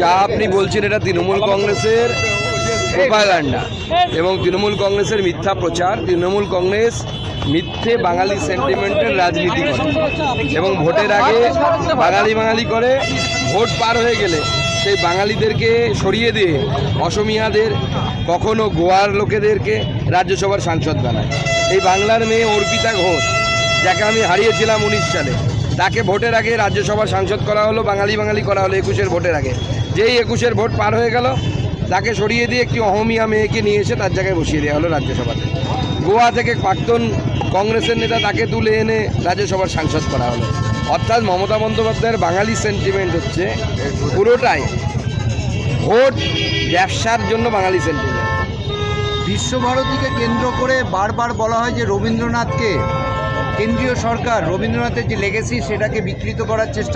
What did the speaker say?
যা আপনি বলছেন এটা তৃণমূল কংগ্রেসের প্রোপাগান্ডা এবং তৃণমূল কংগ্রেসের মিথ্যা প্রচার, তৃণমূল কংগ্রেস মিথ্যে বাঙালি সেন্টিমেন্টের রাজনীতি করে। এবং ভোটের আগে বাঙালি বাঙালি করে, ভোট পার হয়ে গেলে সেই বাঙালিদেরকে সরিয়ে দিয়ে অসমিয়াদের, কখনো গোয়ার লোকেদেরকে রাজ্যসভার সাংসদ বানায়। এই বাংলার মেয়ে অর্পিতা ঘোষ, যাকে আমি হারিয়েছিলাম উনিশ সালে তাকে ভোটের আগে রাজ্যসভার সাংসদ করা হলো, বাঙালি বাঙালি করা হলো একুশের ভোটের আগে। যেই একুশের ভোট পার হয়ে গেল, তাকে সরিয়ে দিয়ে একটি অহমিয়া মেয়েকে নিয়ে এসে তার জায়গায় বসিয়ে দেওয়া হলো রাজ্যসভাতে। গোয়া থেকে প্রাক্তন কংগ্রেসের নেতা তাকে তুলে এনে রাজ্যসভার সাংসদ করা হলো। অর্থাৎ মমতা বন্দ্যোপাধ্যায়ের বাঙালি সেন্টিমেন্ট হচ্ছে, পুরোটাই ভোট ব্যবসার জন্য বাঙালি সেন্টিমেন্ট বিশ্বভারতীকে কেন্দ্র করে বারবার বলা হয় যে রবীন্দ্রনাথকে। কেন্দ্রীয় সরকার রবীন্দ্রনাথের যে লেগেসি সেটাকে বিকৃত করার চেষ্টা